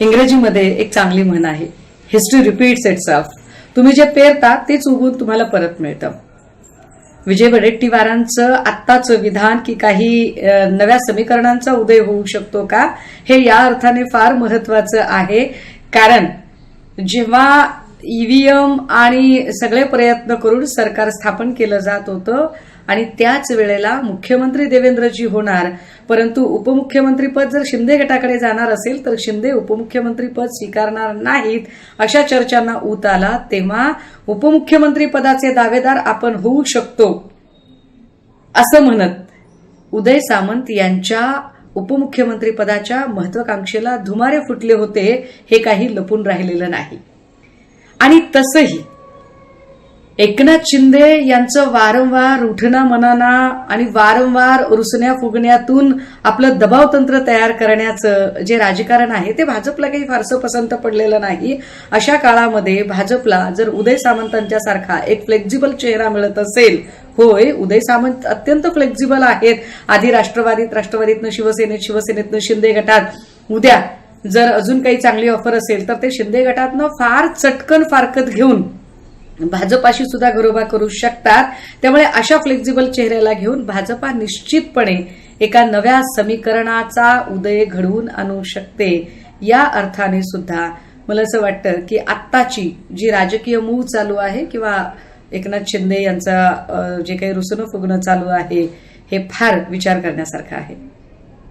इंग्रजीमध्ये एक चांगली म्हण आहे हिस्ट्री रिपीट्स इट ऑफ तुम्ही जे पेरता तेच उगून तुम्हाला परत मिळतं. विजय वडेट्टीवारांचं आत्ताचं विधान की काही नव्या समीकरणांचा उदय होऊ शकतो का हे या अर्थाने फार महत्वाचं आहे. कारण जेव्हा ईव्हीएम आणि सगळे प्रयत्न करून सरकार स्थापन केलं जात होतं आणि त्याच वेळेला मुख्यमंत्री देवेंद्रजी होणार परंतु उपमुख्यमंत्रीपद जर शिंदे गटाकडे जाणार असेल तर शिंदे उपमुख्यमंत्रीपद स्वीकारणार नाहीत अशा चर्चांना ऊत आला तेव्हा उपमुख्यमंत्री पदाचे दावेदार आपण होऊ शकतो असं म्हणत उदय सामंत यांच्या उपमुख्यमंत्री पदाच्या महत्वाकांक्षेला धुमारे फुटले होते हे काही लपून राहिलेलं नाही. आणि तसंही एकनाथ शिंदे यांचं वारंवार उठणा मनाना आणि वारंवार रुसण्या फुगण्यातून आपलं दबाव तंत्र तयार करण्याचं जे राजकारण आहे ते भाजपला काही फारसं पसंत पडलेलं नाही. अशा काळामध्ये भाजपला जर उदय सामंतांच्या सारखा एक फ्लेक्झिबल चेहरा मिळत असेल होय उदय सामंत अत्यंत फ्लेक्झिबल आहेत. आधी राष्ट्रवादीत राष्ट्रवादीतनं शिवसेनेत शिवसेनेतनं शिंदे गटात. उद्या जर अजून काही चांगली ऑफर असेल तर ते शिंदे गटातनं फार चटकन फारकत घेऊन भाजपाशी सुद्धा घरोबा करू शकतात. त्यामुळे अशा फ्लेक्झिबल चेहऱ्याला घेऊन भाजपा निश्चितपणे एका नव्या समीकरणाचा उदय घडवून आणू शकते. या अर्थाने सुद्धा मला असं वाटतं की आत्ताची जी राजकीय मूव चालू आहे किंवा एकनाथ शिंदे यांचा जे काही रुसणं फुगणं चालू आहे हे फार विचार करण्यासारखं आहे.